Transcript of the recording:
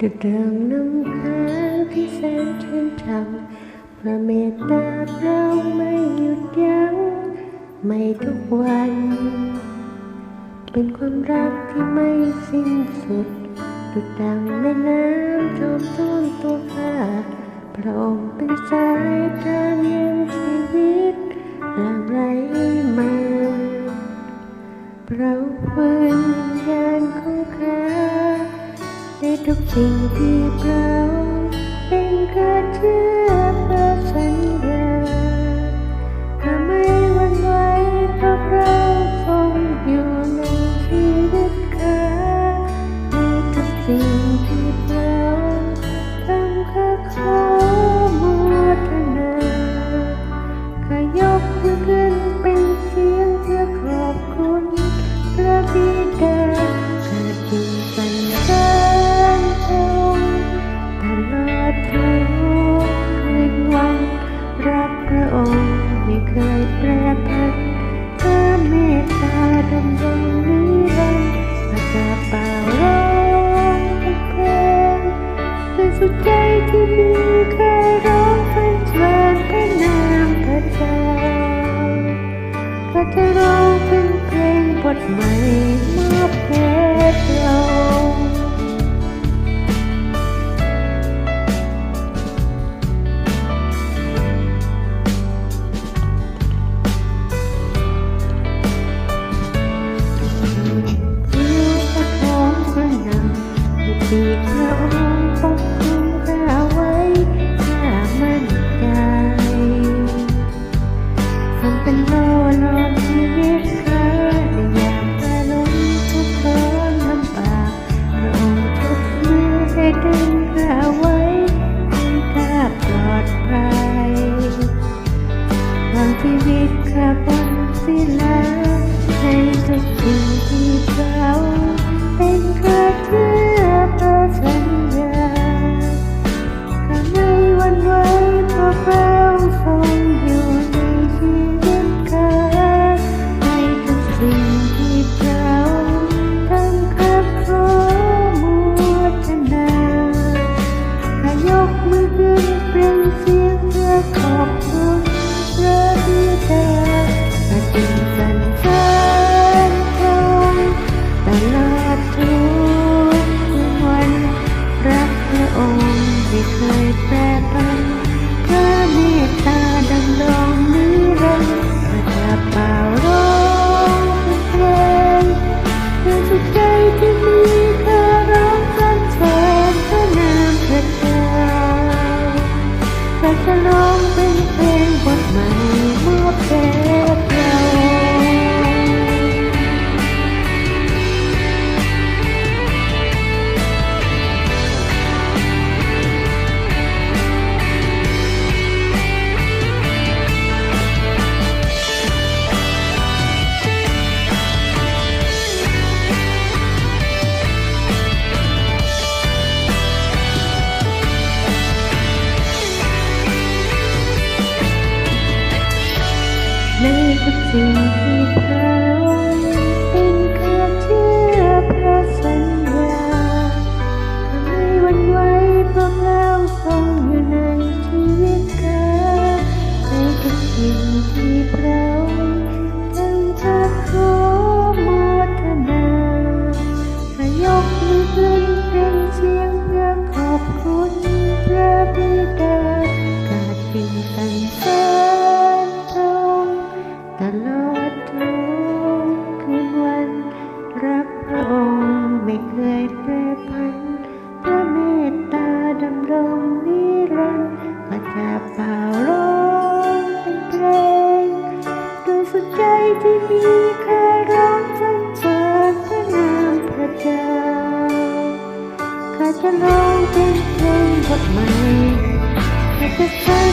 ดุดเงน้ำค้างที่แสนชื่นชมพระเมตตาเราไม่หยุดยั้งไม่ทุกวัน เป็นความรักที่ไม่สิ้นสุดดุดดังแม่น้ำจอมท่วมตัวข้าพระองค์เป็นสายตา tình yêu ก็จะร้องเป็นเพลงบทใหม่มาเพชรเรา as it feels. ร้องเป็นเพลงบทใหม่เมื่อเพลง the thing he passed. ที่มีค่รักทั้เธอพนามพระจ้าข้าจะร้องเป็นเพลงบทใหม่ข้าจะ